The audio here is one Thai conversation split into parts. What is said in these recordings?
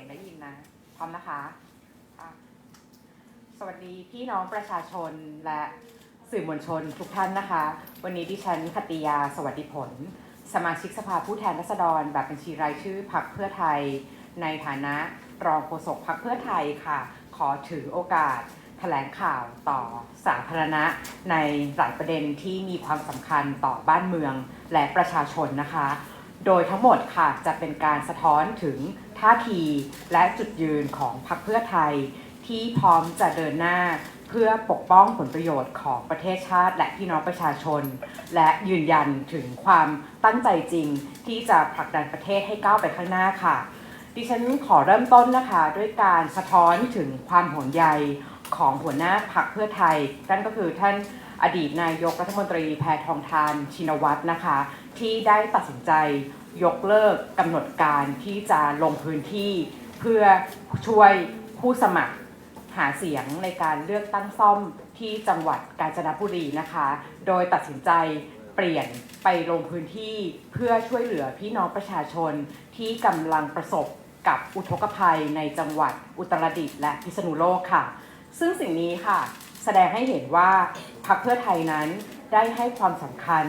งได้ยินนะ พร้อมนะคะะสวัสดีพี่น้องประชาชนและสื่อมวลชนทุกท่านนะคะ วันนี้ดิฉันคติยาสวัสดิผล สมาชิกสภาผู้แทนราษฎร แบบบัญชีรายชื่อพักเพื่อไทย ในฐานะรองโฆษกพักเพื่อไทยค่ะ ขอถือโอกาสแถลงข่าวต่อสาธารณะในหลายประเด็นที่มีความสำคัญต่อบ้านเมืองและประชาชนนะคะ โดยทั้งหมดค่ะจะเป็นการสะท้อนถึง ท่าทีและจุดยืนของพรรคเพื่อไทย ที่พร้อมจะเดินหน้าเพื่อปกป้องผลประโยชน์ของประเทศชาติ และพี่น้องประชาชน และยืนยันถึงความตั้งใจจริง ที่จะผลักดันประเทศให้ก้าวไปข้างหน้าค่ะ ดิฉันขอเริ่มต้นนะคะ ด้วยการสะท้อนถึงความห่วงใยของหัวหน้าพรรคเพื่อไทยนั่นก็คือท่านอดีตนายกรัฐมนตรีแพทองทานชินวัตรนะคะ ที่ได้ตัดสินใจยกเลิกกำหนดการที่จะลงพื้นที่ เพื่อช่วยผู้สมัครหาเสียงในการเลือกตั้งซ่อมที่จังหวัดกาญจนบุรีนะคะ โดยตัดสินใจเปลี่ยนไปลงพื้นที่เพื่อช่วยเหลือพี่น้องประชาชนที่กำลังประสบกับอุทกภัยในจังหวัดอุตรดิตถ์และพิษณุโลกค่ะ ซึ่งสิ่งนี้ค่ะ แสดงให้เห็นว่าพรรคเพื่อไทยนั้นได้ให้ความสำคัญ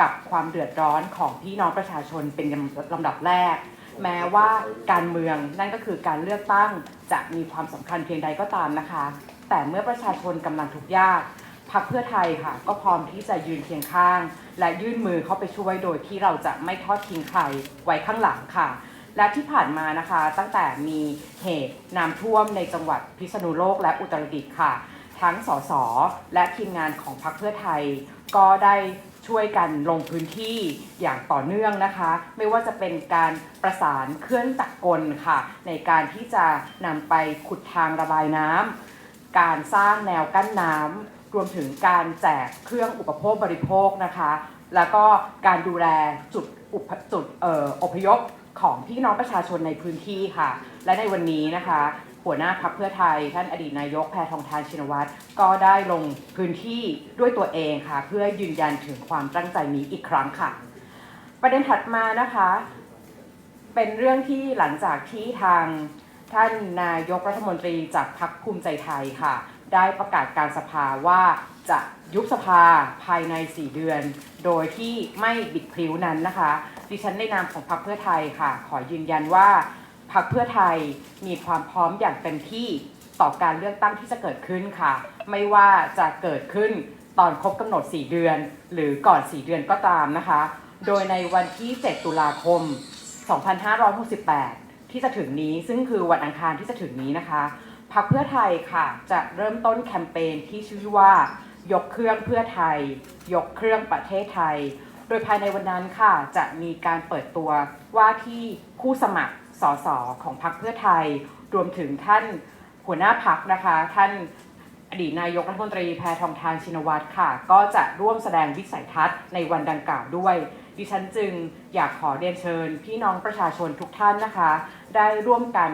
กับความเดือดร้อนของพี่น้องประชาชนเป็นลำดับแรก แม้ว่าการเมืองนั่นก็คือการเลือกตั้งจะมีความสำคัญเพียงใดก็ตามนะคะ แต่เมื่อประชาชนกำลังทุกข์ยากพรรคเพื่อไทยค่ะ ก็พร้อมที่จะยืนเคียงข้าง และยื่นมือเข้าไปช่วยโดยที่เราจะไม่ทอดทิ้งใครไว้ข้างหลังค่ะ และที่ผ่านมานะคะ ตั้งแต่มีเหตุน้ำท่วมในจังหวัดพิษณุโลกและอุตรดิตถ์ค่ะ ทั้งสสและทีมงานของพรรคเพื่อไทย ก็ได้ ช่วยกันลงพื้นที่อย่างต่อเนื่องนะคะ ไม่ว่าจะเป็นการประสานเครื่องจักรกลค่ะ ในการที่จะนำไปขุดทางระบายน้ำการสร้างแนวกั้นน้ำรวมถึงการแจกเครื่องอุปโภคบริโภคนะคะ แล้วก็การดูแลจุดอุปจุดเอ่ออพยพของพี่น้องประชาชนในพื้นที่ค่ะ และในวันนี้นะคะ หัวหน้าพักเพื่อไทย ท่านอดีตนายกแพทองทานชินวัตรก็ได้ลงพื้นที่ด้วยตัวเองค่ะ เพื่อยืนยันถึงความตั้งใจนี้อีกครั้งค่ะ ประเด็นถัดมานะคะ เป็นเรื่องที่หลังจากที่ทางท่านนายกรัฐมนตรีจากพรรคภูมิใจไทยค่ะ ได้ประกาศการสภาว่าจะยุบสภาภายใน 4 เดือน โดยที่ไม่บิดพลิ้วนั้นนะคะ ดิฉันในนามของพรรคเพื่อไทยค่ะ ขอยืนยันว่า พรรคเพื่อไทยมีความพร้อมอย่างเต็มที่ต่อการเลือกตั้งที่จะเกิดขึ้นค่ะ ไม่ว่าจะเกิดขึ้นตอนครบกำหนด 4 เดือน หรือก่อน 4 เดือนก็ตามนะคะ โดยในวันที่ 7 ตุลาคม 2568 ที่จะถึงนี้ซึ่งคือวันอังคารที่จะถึงนี้นะคะพรรคเพื่อไทยค่ะจะเริ่มต้นแคมเปญที่ชื่อว่ายกเครื่องเพื่อไทย ยกเครื่องประเทศไทย โดยภายในวันนั้นค่ะจะมีการเปิดตัวว่าที่ผู้สมัคร สสของพรรคเพื่อไทย รวมถึงท่านหัวหน้าพักนะคะ ท่านอดีตนายกรัฐมนตรีแพทองทานชินวัตรค่ะ ก็จะร่วมแสดงวิสัยทัศน์ในวันดังกล่าวด้วย ดิฉันจึงอยากขอเรียนเชิญ พี่น้องประชาชนทุกท่านนะคะ ได้ร่วมกัน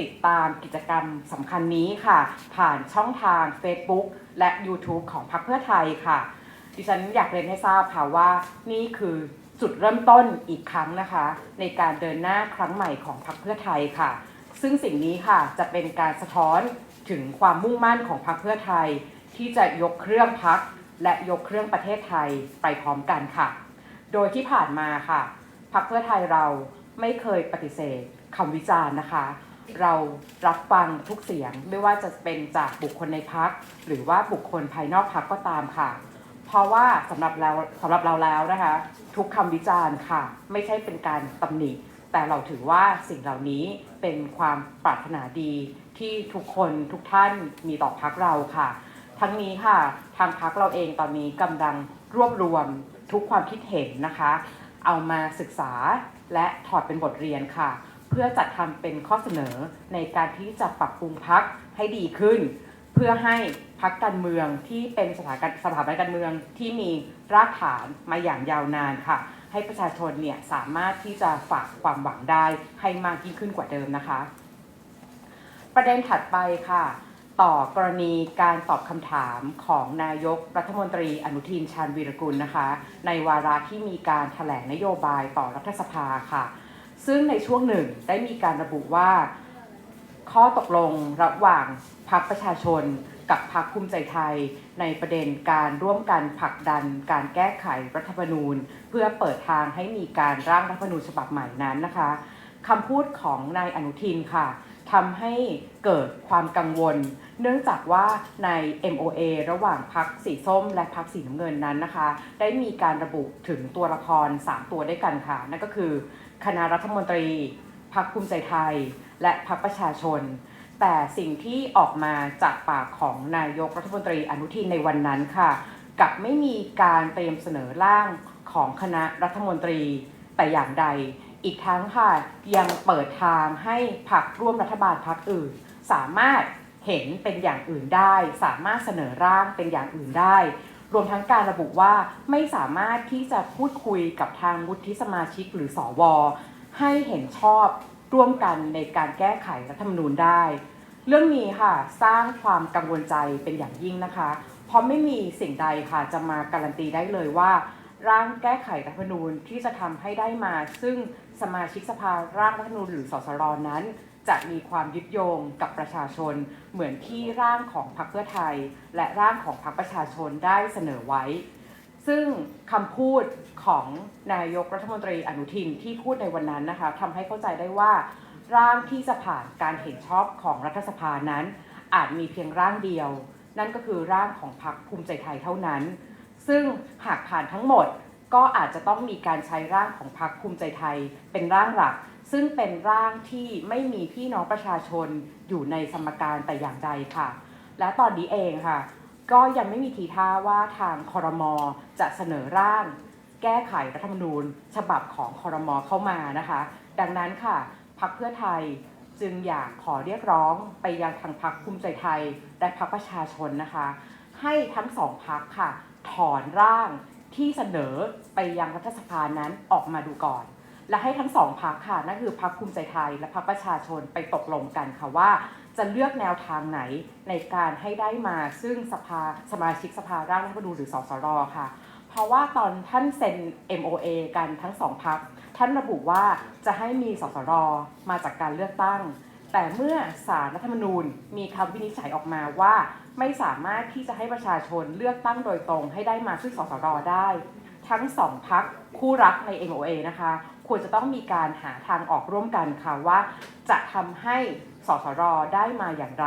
ติดตามกิจกรรมสำคัญนี้ค่ะ ผ่านช่องทาง Facebook และ YouTube ของพรรคเพื่อไทยค่ะ ดิฉันอยากเรียนให้ทราบค่ะว่านี่คือ จุดเริ่มต้นอีกครั้งนะคะ ในการเดินหน้าครั้งใหม่ของพรรคเพื่อไทยค่ะ ซึ่งสิ่งนี้ค่ะจะเป็นการสะท้อนถึงความมุ่งมั่นของพรรคเพื่อไทย ที่จะยกเครื่องพักและยกเครื่องประเทศไทยไปพร้อมกันค่ะ โดยที่ผ่านมาค่ะพรรคเพื่อไทยเราไม่เคยปฏิเสธคำวิจารณ์นะคะ เรารับฟังทุกเสียงไม่ว่าจะเป็นจากบุคคลในพักหรือว่าบุคคลภายนอกพักก็ตามค่ะ เพราะว่าสำหรับเราสำหรับเราแล้วนะคะ ทุกคำวิจารณ์ค่ะ ไม่ใช่เป็นการตำหนิ แต่เราถือว่าสิ่งเหล่านี้เป็นความปรารถนาดีที่ทุกคนทุกท่านมีต่อพักเราค่ะ ทั้งนี้ค่ะ ทางพักเราเองตอนนี้กำลังรวบรวมทุกความคิดเห็นนะคะ เอามาศึกษาและถอดเป็นบทเรียนค่ะ เพื่อจัดทำเป็นข้อเสนอในการที่จะปรับปรุงพักให้ดีขึ้น เพื่อให้พักการเมืองที่เป็นสถาบันสถาบันการเมืองที่มีรากฐานมาอย่างยาวนานค่ะ ให้ประชาชนเนี่ยสามารถที่จะฝากความหวังได้ให้มากยิ่งขึ้นกว่าเดิมนะคะ ประเด็นถัดไปค่ะ ต่อกรณีการตอบคำถามของนายกรัฐมนตรีอนุทินชาญวีรกุลนะคะ ในวาระที่มีการแถลงนโยบายต่อรัฐสภาค่ะ ซึ่งในช่วงหนึ่งได้มีการระบุว่า ข้อตกลงระหว่างพรรคประชาชน กับพรรคภูมิใจไทย ในประเด็นการร่วมกันผลักดันการแก้ไขรัฐธรรมนูญ เพื่อเปิดทางให้มีการร่างรัฐธรรมนูญฉบับใหม่นั้นนะคะคำพูดของนายอนุทินค่ะทำให้เกิดความกังวล เนื่องจากว่าใน MOA ระหว่างพรรคสีส้มและพรรคสีน้ำเงินนั้นนะคะ ได้มีการระบุถึงตัวละคร 3 ตัวด้วยกันค่ะ นั่นก็คือ คณะรัฐมนตรี พรรคภูมิใจไทย และพรรคประชาชน แต่สิ่งที่ออกมาจากปากของนายกรัฐมนตรีอนุทินในวันนั้นค่ะกับไม่มีการเตรียมเสนอร่างของคณะรัฐมนตรีแต่อย่างใด อีกทั้งค่ะยังเปิดทางให้พรรคร่วมรัฐบาลพรรคอื่น สามารถเห็นเป็นอย่างอื่นได้ สามารถเสนอร่างเป็นอย่างอื่นได้ รวมทั้งการระบุว่าไม่สามารถที่จะพูดคุยกับทางวุฒิสมาชิกหรือสอว ให้เห็นชอบร่วมกันในการแก้ไขรัฐธรรมนูญได้ เรื่องนี้ค่ะสร้างความกังวลใจเป็นอย่างยิ่งนะคะ เพราะไม่มีสิ่งใดค่ะจะมาการันตีได้เลยว่า ร่างแก้ไขรัฐธรรมนูญที่จะทำให้ได้มา ซึ่งสมาชิกสภาร่างรัฐธรรมนูญหรือสสรนั้น จะมีความยึดโยงกับประชาชน เหมือนที่ร่างของพรรคเพื่อไทย และร่างของพรรคประชาชนได้เสนอไว้ ซึ่งคำพูดของนายกรัฐมนตรีอนุทินที่พูดในวันนั้นนะคะทำให้เข้าใจได้ว่า ร่างที่จะผ่านการเห็นชอบของรัฐสภานั้น อาจมีเพียงร่างเดียว นั่นก็คือร่างของพรรคภูมิใจไทยเท่านั้น ซึ่งหากผ่านทั้งหมดก็อาจจะต้องมีการใช้ร่างของพรรคภูมิใจไทยเป็นร่างหลัก ซึ่งเป็นร่างที่ไม่มีพี่น้องประชาชนอยู่ในสมการแต่อย่างใดค่ะ และตอนนี้เองค่ะ ก็ยังไม่มีทีท่าว่าทางคอรมอจะเสนอร่าง แก้ไขรัฐธรรมนูญ ฉบับของคอรมอเข้ามานะคะ ดังนั้นค่ะพรรคเพื่อไทยจึงอยากขอเรียกร้องไปยังทางพรรคภูมิใจไทย และพรรคประชาชนนะคะ ให้ทั้งสองพรรคค่ะ ถอนร่างที่เสนอไปยังรัฐสภานั้นออกมาดูก่อน และให้ทั้งสองพรรคค่ะนั่นคือพรรคภูมิใจไทย และพรรคประชาชนไปตกลงกันค่ะว่า จะเลือกแนวทางไหนในการให้ได้มาซึ่งสภาสมาชิกสภาร่างรัฐธรรมนูญหรือสสรค่ะ เพราะว่าตอนท่านเซ็น MOA กันทั้งสองพรรคท่านระบุว่าจะให้มีสสรมาจากการเลือกตั้ง แต่เมื่อสารรัฐธรรมนูญมีคำวินิจฉัยออกมาว่าไม่สามารถที่จะให้ประชาชนเลือกตั้งโดยตรงให้ได้มาซึ่งสสรได้ ทั้งสองพักคู่รักใน MOA นะคะ ควรจะต้องมีการหาทางออกร่วมกันค่ะว่าจะทำให้ สสรได้มาอย่างไร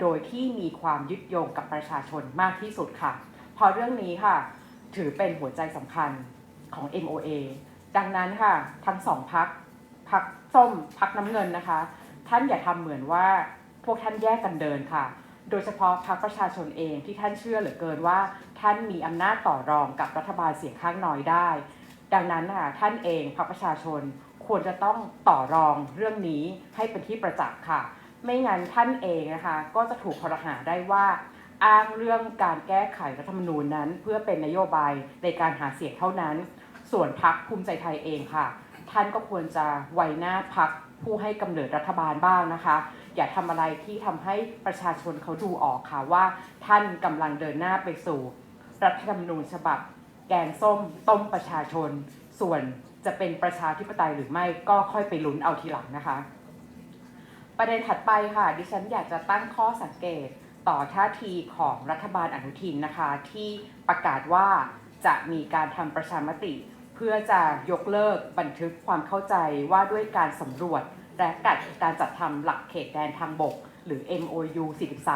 โดยที่มีความยึดโยงกับประชาชนมากที่สุดค่ะ พอเรื่องนี้ค่ะ ถือเป็นหัวใจสำคัญของ MOA ดังนั้นค่ะ ทั้งสองพักพักส้มพักน้ำเงินนะคะ ท่านอย่าทำเหมือนว่าพวกท่านแยกกันเดินค่ะ โดยเฉพาะพรรคประชาชนเองที่ท่านเชื่อเหลือเกินว่า ท่านมีอำนาจต่อรองกับรัฐบาลเสียงข้างน้อยได้ ดังนั้นค่ะท่านเองพรรคประชาชน ควรจะต้องต่อรองเรื่องนี้ให้เป็นที่ประจักษ์ค่ะ ไม่งั้นท่านเองนะคะก็จะถูกคอรหาได้ว่า อ้างเรื่องการแก้ไขรัฐธรรมนูญนั้น เพื่อเป็นนโยบายในการหาเสียงเท่านั้น ส่วนพักภูมิใจไทยเองค่ะ ท่านก็ควรจะไว้หน้าพักผู้ให้กำเนิดรัฐบาลบ้างนะคะ อย่าทำอะไรที่ทำให้ประชาชนเขาดูออกค่ะว่า ท่านกำลังเดินหน้าไปสู่ รัฐธรรมนูญฉบับ แกงส้มต้มประชาชน ส่วน จะเป็นประชาธิปไตยหรือไม่ก็ค่อยไปลุ้นเอาทีหลังนะคะ ประเด็นถัดไปค่ะ ดิฉันอยากจะตั้งข้อสังเกตต่อท่าทีของรัฐบาลอนุทินนะคะ ที่ประกาศว่าจะมีการทำประชามติ เพื่อจะยกเลิกบันทึกความเข้าใจว่าด้วยการสำรวจและการจัดทำหลักเขตแดนทางบก หรือ MOU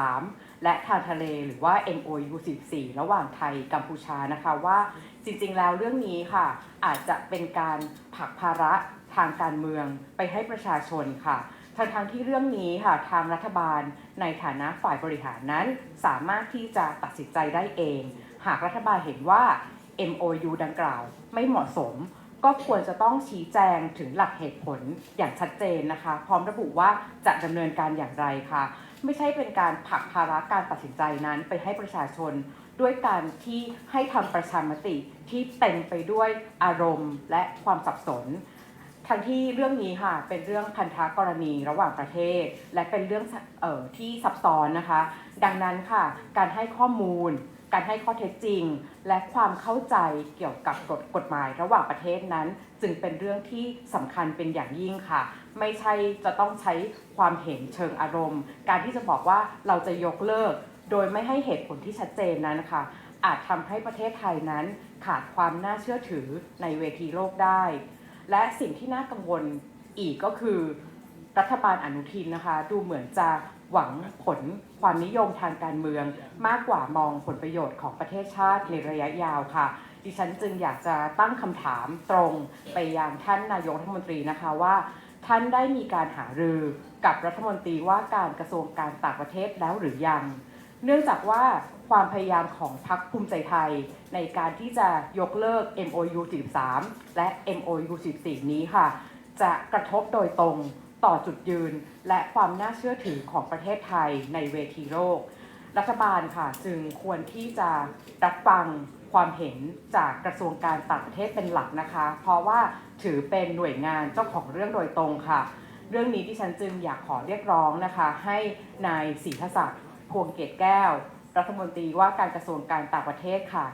43 และทางทะเลหรือว่า MOU 44 ระหว่างไทยกัมพูชานะคะว่าจริงๆ แล้วเรื่องนี้ค่ะ อาจจะเป็นการผลักภาระทางการเมืองไปให้ประชาชนค่ะทั้งทที่เรื่องนี้ค่ะทางรัฐบาลในฐานะฝ่ายบริหารนั้น สามารถที่จะตัดสินใจได้เอง หากรัฐบาลเห็นว่า MOU ดังกล่าวไม่เหมาะสม ก็ควรจะต้องชี้แจงถึงหลักเหตุผลอย่างชัดเจนนะคะ พร้อมระบุว่าจะดำเนินการอย่างไรค่ะ ไม่ใช่เป็นการผลักภาระการตัดสินใจนั้นไปให้ประชาชน ด้วยการที่ให้ทำประชามติที่เต็มไปด้วยอารมณ์และความสับสนทั้งที่เรื่องนี้ค่ะเป็นเรื่องพันธกรณีระหว่างประเทศ และเป็นเรื่องออที่ซับซ้อนนะคะ ดังนั้นค่ะ การให้ข้อมูล การให้ข้อเท็จจริง และความเข้าใจเกี่ยวกับกฎกฎหมายระหว่างประเทศนั้น จึงเป็นเรื่องที่สำคัญเป็นอย่างยิ่งค่ะ ไม่ใช่จะต้องใช้ความเห็นเชิงอารมณ์ การที่จะบอกว่าเราจะยกเลิก โดยไม่ให้เหตุผลที่ชัดเจนนั้นนะคะอาจทำให้ประเทศไทยนั้นขาดความน่าเชื่อถือในเวทีโลกได้ และสิ่งที่น่ากังวลอีกก็คือ รัฐบาลอนุทินนะคะ ดูเหมือนจะ หวังผลความนิยมทางการเมือง มากกว่ามองผลประโยชน์ของประเทศชาติในระยะยาวค่ะ ดิฉันจึงอยากจะตั้งคำถามตรงไปยังท่านนายกรัฐมนตรีนะคะว่า ท่านได้มีการหารือกับรัฐมนตรีว่าการกระทรวงการต่างประเทศแล้วหรือยัง เนื่องจากว่าความพยายามของพรรคภูมิใจไทย ในการที่จะยกเลิก MOU 43 และ MOU 44นี้ค่ะ จะกระทบโดยตรง ต่อจุดยืนและความน่าเชื่อถือของประเทศไทยในเวทีโลก รัฐบาลค่ะจึงควรที่จะรับฟังความเห็นจากกระทรวงการต่างประเทศเป็นหลักนะคะ เพราะว่าถือเป็นหน่วยงานเจ้าของเรื่องโดยตรงค่ะ เรื่องนี้ที่ฉันจึงอยากขอเรียกร้องนะคะ ให้นายศรีทศักดิ์พวงเกตแก้ว รัฐมนตรีว่าการกระทรวงการต่างประเทศค่ะ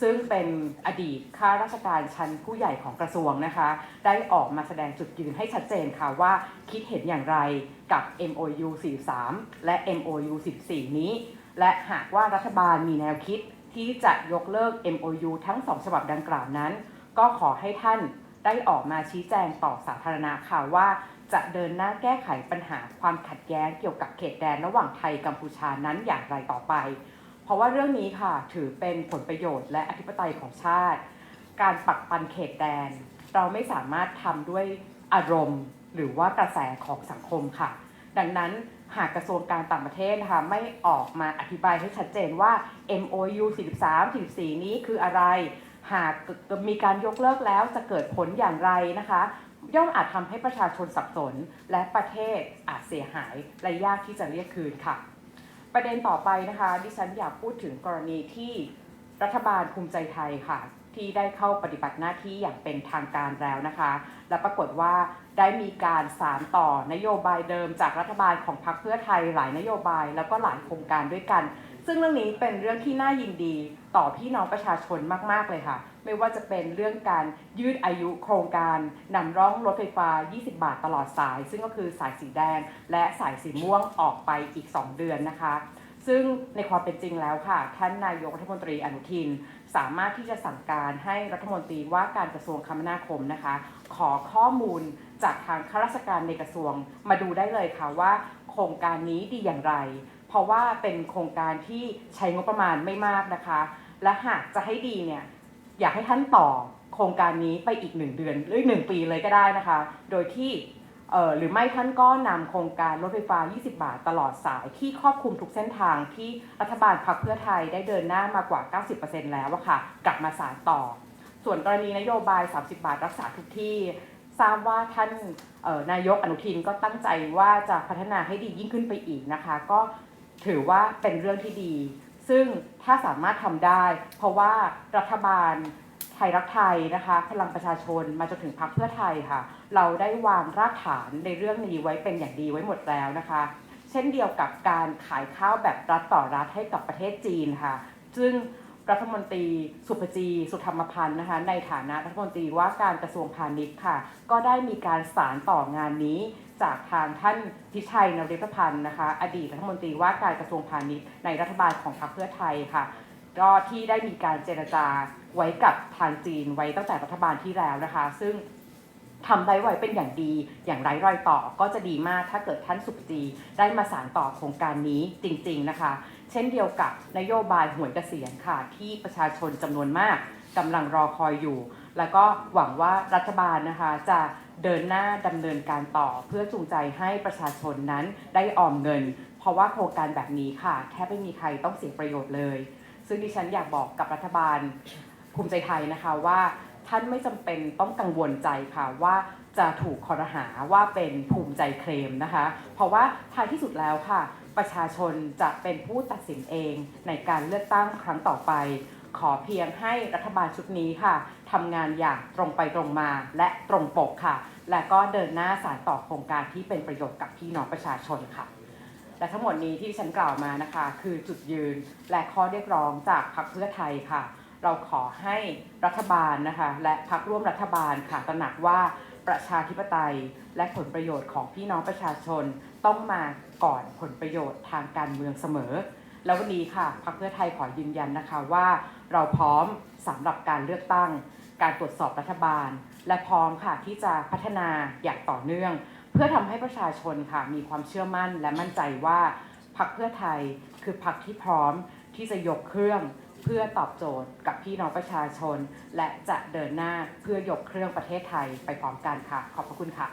ซึ่งเป็นอดีตข้าราชการชั้นผู้ใหญ่ของกระทรวงนะคะ ได้ออกมาแสดงจุดยืนให้ชัดเจนค่ะว่าคิดเห็นอย่างไรกับ MOU 43 และ MOU 14 นี้ และหากว่ารัฐบาลมีแนวคิดที่จะยกเลิก MOU ทั้งสองฉบับดังกล่าวนั้น ก็ขอให้ท่านได้ออกมาชี้แจงต่อสาธารณะค่ะว่าจะเดินหน้าแก้ไขปัญหาความขัดแย้งเกี่ยวกับเขตแดนระหว่างไทยกัมพูชานั้นอย่างไรต่อไป เพราะว่าเรื่องนี้ค่ะถือเป็นผลประโยชน์และอธิปไตยของชาติ การปักปันเขตแดน เราไม่สามารถทำด้วยอารมณ์ หรือว่ากระแสของสังคมค่ะ ดังนั้นหากกระทรวงการต่างประเทศนะคะไม่ออกมาอธิบายให้ชัดเจนว่า MOU 43 44 นี้คืออะไร หากมีการยกเลิกแล้วจะเกิดผลอย่างไรนะคะ ย่อมอาจทำให้ประชาชนสับสน และประเทศอาจเสียหายและยากที่จะเรียกคืนค่ะ ประเด็นต่อไปนะคะดิฉันอยากพูดถึงกรณีที่รัฐบาลภูมิใจไทยค่ะที่ได้เข้าปฏิบัติหน้าที่อย่างเป็นทางการแล้วนะคะ และปรากฏว่าได้มีการสารต่อนโยบายเดิมจากรัฐบาลของพรรคเพื่อไทยหลายนโยบาย แล้วก็หลายโครงการด้วยกัน ซึ่งเรื่องนี้เป็นเรื่องที่น่ายินดีต่อพี่น้องประชาชนมาก ๆ เลยค่ะ ไม่ว่าจะเป็นเรื่องการยืดอายุโครงการนำร่องรถไฟฟ้า 20 บาทตลอดสาย ซึ่งก็คือสายสีแดง และสายสีม่วงออกไปอีก 2 เดือนนะคะ ซึ่งในความเป็นจริงแล้วค่ะ ท่านนายกรัฐมนตรีอนุทิน สามารถที่จะสั่งการให้รัฐมนตรีว่าการกระทรวงคมนาคมนะคะ ขอข้อมูลจากทางข้าราชการในกระทรวงมาดูได้เลยค่ะว่า โครงการนี้ดีอย่างไร เพราะว่าเป็นโครงการที่ใช้งบประมาณไม่มากนะคะ และหากจะให้ดีเนี่ยอยากให้ท่านต่อโครงการนี้ไปอีกหนึ่งเดือนหรือหนึ่งปีเลยก็ได้นะคะ โดยที่หรือไม่ท่านก็นำโครงการรถไฟฟ้า 20 บาทตลอดสายที่ครอบคลุมทุกเส้นทางที่รัฐบาลพรรคเพื่อไทยได้เดินหน้ามากว่า 90%แล้วอะค่ะ กลับมาสานต่อ ส่วนกรณีนโยบาย 30 บาทรักษาทุกที่ ทราบว่าท่านนายกอนุทินก็ตั้งใจว่าจะพัฒนาให้ดียิ่งขึ้นไปอีกนะคะ ก็ ถือว่าเป็นเรื่องที่ดี ซึ่งถ้าสามารถทำได้ เพราะว่ารัฐบาลไทยรักไทยนะคะ พลังประชาชนมาจนถึงพรรคเพื่อไทยค่ะ เราได้วางรากฐานในเรื่องนี้ไว้เป็นอย่างดีไว้หมดแล้วนะคะ เช่นเดียวกับการขายข้าวแบบรัฐต่อรัฐให้กับประเทศจีนค่ะ ซึ่ง รัฐมนตรี สุภจี สุธรรมพันธ์นะคะ ในฐานะรัฐมนตรีว่าการกระทรวงพาณิชย์ค่ะ ก็ได้มีการสารต่องานนี้จากทางท่านพิชัยนริพพันธ์นะคะ อดีตรัฐมนตรีว่าการกระทรวงพาณิชย์ในรัฐบาลของพรรคเพื่อไทยค่ะก็ที่ได้มีการเจรจาไว้กับทางจีนไว้ตั้งแต่รัฐบาลที่แล้วนะคะ ซึ่ง ทำได้ไว้เป็นอย่างดี อย่างไร้รอยต่อก็จะดีมากถ้าเกิดท่านสุปจีได้มาสานต่อโครงการนี้จริง ๆนะคะ เช่นเดียวกับนโยบายหวยเกษียณค่ะ ที่ประชาชนจำนวนมากกำลังรอคอยอยู่ แล้วก็หวังว่ารัฐบาลนะคะจะเดินหน้าดำเนินการต่อเพื่อจูงใจให้ประชาชนนั้นได้ออมเงิน เพราะว่าโครงการแบบนี้ค่ะ แทบไม่มีใครต้องเสียประโยชน์เลย ซึ่งดิฉันอยากบอกกับรัฐบาลภูมิใจไทยนะคะว่า ท่านไม่จำเป็นต้องกังวลใจค่ะว่าจะถูกคอรหาว่าเป็นภูมิใจเคลมนะคะ เพราะว่าท้ายที่สุดแล้วค่ะ ประชาชนจะเป็นผู้ตัดสินเองในการเลือกตั้งครั้งต่อไป ขอเพียงให้รัฐบาลชุดนี้ค่ะทำงานอย่างตรงไปตรงมาและตรงปกค่ะ และก็เดินหน้าสานต่อโครงการที่เป็นประโยชน์กับพี่น้องประชาชนค่ะและทั้งหมดนี้ที่ฉันกล่าวมานะคะ คือจุดยืนและข้อเรียกร้องจากพรรคเพื่อไทยค่ะ เราขอให้รัฐบาลนะคะและพรรคร่วมรัฐบาลค่ะตระหนักว่าประชาธิปไตยและผลประโยชน์ของพี่น้องประชาชนต้องมาก่อนผลประโยชน์ทางการเมืองเสมอ แล้ววันนี้ค่ะพรรคเพื่อไทยขอยืนยันนะคะว่า เราพร้อมสำหรับการเลือกตั้ง การตรวจสอบรัฐบาล และพร้อมค่ะที่จะพัฒนาอย่างต่อเนื่อง เพื่อทำให้ประชาชนค่ะมีความเชื่อมั่นและมั่นใจว่าพรรคเพื่อไทยคือพรรคที่พร้อมที่จะยกเครื่อง พื่อตอบโจทย์กับพี่น้องประชาชน และจะเดินหน้าเพื่อยกเครื่องประเทศไทยไปพร้อมกันค่ะ ขอบพระคุณค่ะ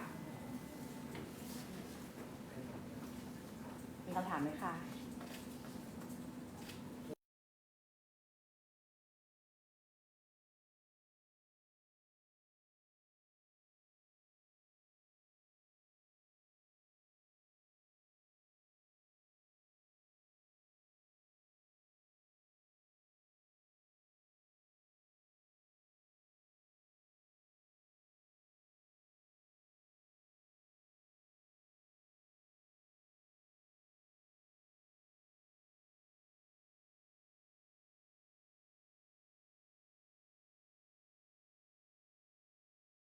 มีคำถามไหมคะ